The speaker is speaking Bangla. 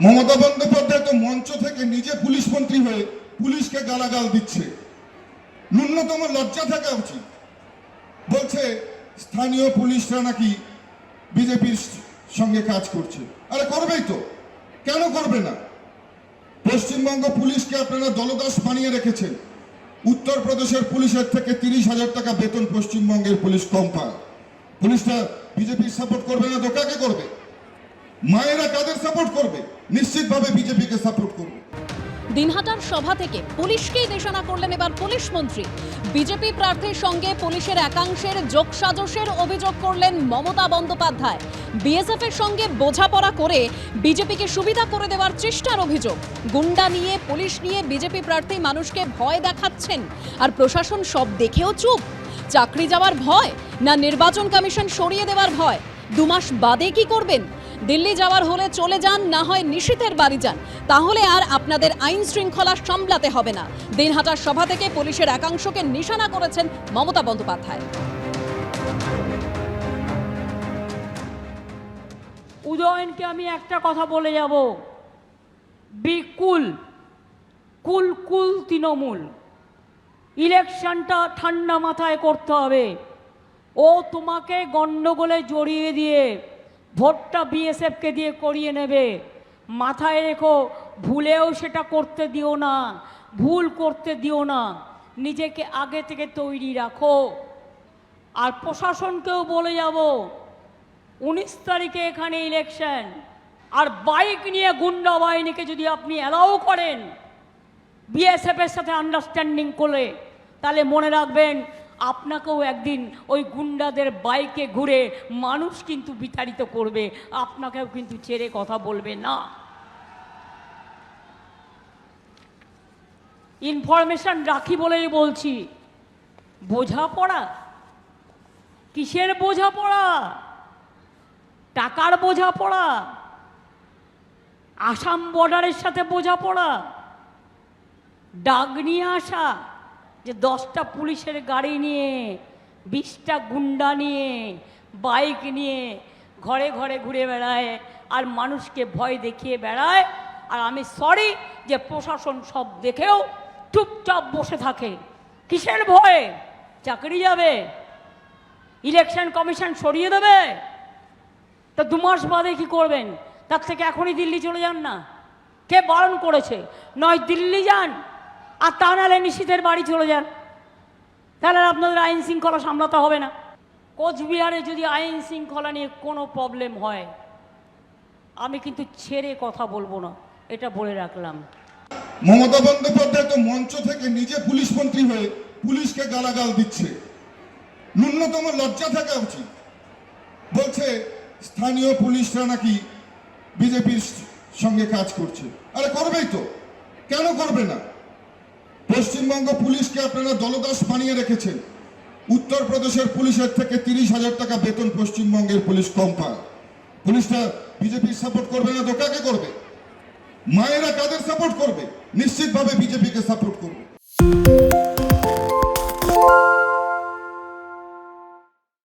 মমতা বন্দ্যোপাধ্যায় তো মঞ্চ থেকে নিজে পুলিশ মন্ত্রী হয়ে পুলিশকে গালাগাল দিচ্ছে। ন্যূনতম লজ্জা থাকা উচিত। বলছে, স্থানীয় পুলিশরা নাকি বিজেপির সঙ্গে কাজ করছে। আরে করবেই তো। কেন করবে না? পশ্চিমবঙ্গ পুলিশকে আপনারা দলদাস বানিয়ে রেখেছেন। উত্তরপ্রদেশের পুলিশের থেকে তিরিশ হাজার টাকা বেতন পশ্চিমবঙ্গের পুলিশ কম পায়। পুলিশটা বিজেপির সাপোর্ট করবে না তো কাকে করবে? মায়েরা কাদের সাপোর্ট করবে? নিশ্চিতভাবে বিজেপিকে সাপোর্ট করবে। দিনহাটার সভা থেকে পুলিশকেই নিশানা করলেন এবার পুলিশ মন্ত্রী। বিজেপি প্রার্থীর সঙ্গে পুলিশের একাংশের যোগসাজশের অভিযোগ করলেন মমতা বন্দ্যোপাধ্যায়। বিএসএফ এর সঙ্গে বোঝাপড়া করে বিজেপিকে সুবিধা করে দেওয়ার চেষ্টার অভিযোগ। গুন্ডা নিয়ে, পুলিশ নিয়ে বিজেপি প্রার্থী মানুষকে ভয় দেখাচ্ছেন। আর প্রশাসন সব দেখেও চুপ? চাকরি যাওয়ার ভয় না নির্বাচন কমিশন সরিয়ে দেওয়ার ভয়? দুমাস বাদে কি করবেন? দিল্লি যাওয়ার হলে চলে যান, না হয় নিশীথের বাড়ি যান। তাহলে আর আপনাদের আইন শৃঙ্খলা সামলাতে হবে না। দিনহাটার সভা থেকে পুলিশের একাংশকে নিশানা করেছেন মমতা বন্দ্যোপাধ্যায়। উদয়নকে আমি একটা কথা বলে যাব। বিকুল কুল কুল তৃণমূল। ইলেকশনটা ঠান্ডা মাথায় করতে হবে। ও তোমাকে গণ্ডগোলে জড়িয়ে দিয়ে ভোটটা বিএসএফকে দিয়ে করিয়ে নেবে। মাথায় রেখো, ভুলেও সেটা করতে দিও না, ভুল করতে দিও না, নিজেকে আগে থেকে তৈরি রাখো। আর প্রশাসনকেও বলে যাব, উনিশ তারিখে এখানে ইলেকশন আর বাইক নিয়ে গুন্ডা বাহিনীকে যদি আপনি অ্যালাউ করেন বিএসএফ এর সাথে আন্ডারস্ট্যান্ডিং করে তাহলে মনে রাখবেন আপনাকেও একদিন ওই গুন্ডাদের বাইকে ঘুরে মানুষ কিন্তু বিতাড়িত করবে। আপনাকেও কিন্তু ছেড়ে কথা বলবে না। ইনফরমেশন রাখি বলেই বলছি। বোঝাপড়া? কিসের বোঝাপড়া? টাকার বোঝাপড়া? আসাম বর্ডারের সাথে বোঝাপড়া? ডাক নিয়ে আসা? যে দশটা পুলিশের গাড়ি নিয়ে, বিশটা গুন্ডা নিয়ে, বাইক নিয়ে ঘরে ঘরে ঘুরে বেড়ায় আর মানুষকে ভয় দেখিয়ে বেড়ায়। আর আমি সরি যে প্রশাসন সব দেখেও চুপচাপ বসে থাকে। কিসের ভয়ে? চাকরি যাবে। ইলেকশন কমিশন সরিয়ে দেবে। তা দু মাস বাদে কি করবেন? তার থেকে এখনই দিল্লি চলে যান না। কে বারণ করেছে? নয় দিল্লি যান। আর তা নাহলে নিশীথের বাড়ি চলে যান। তাহলে আপনাদের আইন শৃঙ্খলা সামলাতে হবে না। কোচবিহারে যদি আইন শৃঙ্খলা নিয়ে কোনো প্রবলেম হয়, আমি কিন্তু ছেড়ে কথা বলব না। এটা বলে রাখলাম। মমতা বন্দ্যোপাধ্যায় তো মঞ্চ থেকে নিজে পুলিশ মন্ত্রী হয়ে পুলিশকে গালাগাল দিচ্ছে। ন্যূনতম লজ্জা থাকা উচিত। বলছে, স্থানীয় পুলিশরা নাকি বিজেপির সঙ্গে কাজ করছে। আরে করবেই তো। কেন করবে না? পশ্চিমবঙ্গ পুলিশকে আপনারা দলদাস বানিয়ে রেখেছেন। উত্তরপ্রদেশের পুলিশের থেকে তিরিশ হাজার টাকা বেতন পশ্চিমবঙ্গের পুলিশ কম পায়। পুলিশটা বিজেপির সাপোর্ট করবে না তো কাকে করবে? মায়েরা কাদের সাপোর্ট করবে? নিশ্চিতভাবে বিজেপিকে সাপোর্ট করবে।